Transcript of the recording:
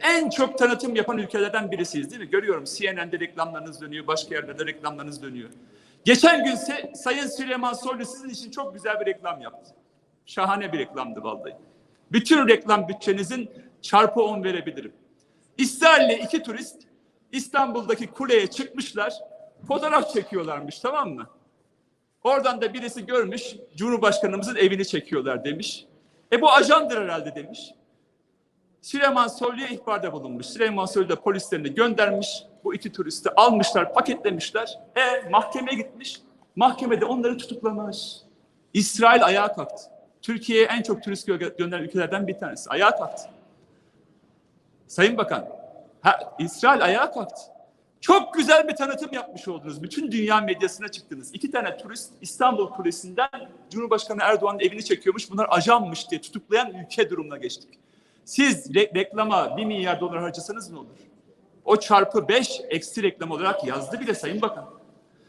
En çok tanıtım yapan ülkelerden birisiyiz değil mi? Görüyorum CNN'de reklamlarınız dönüyor, başka yerlerde reklamlarınız dönüyor. Geçen gün Sayın Süleyman Soylu sizin için çok güzel bir reklam yaptı. Şahane bir reklamdı vallahi. Bütün reklam bütçenizin çarpı 10 verebilirim. İsrail'le iki turist İstanbul'daki kuleye çıkmışlar, fotoğraf çekiyorlarmış tamam mı? Oradan da birisi görmüş, Cumhurbaşkanımızın evini çekiyorlar demiş. E bu ajandır herhalde demiş. Süleyman Soylu'ya ihbarda bulunmuş. Süleyman Soylu da polislerini göndermiş. Bu iki turisti almışlar, paketlemişler. E mahkemeye gitmiş. Mahkemede onları tutuklamış. İsrail ayağa kalktı. Türkiye'ye en çok turist gö- gönderen ülkelerden bir tanesi. Ayağa kalktı. Sayın Bakan, ha, İsrail ayağa kalktı. Çok güzel bir tanıtım yapmış oldunuz. Bütün dünya medyasına çıktınız. İki tane turist İstanbul Kulesi'nden Cumhurbaşkanı Erdoğan'ın evini çekiyormuş. Bunlar ajanmış diye tutuklayan ülke durumuna geçtik. Siz re- reklama bir milyar dolar harcasanız ne olur? O çarpı beş eksi reklam olarak yazdı bile Sayın Bakan.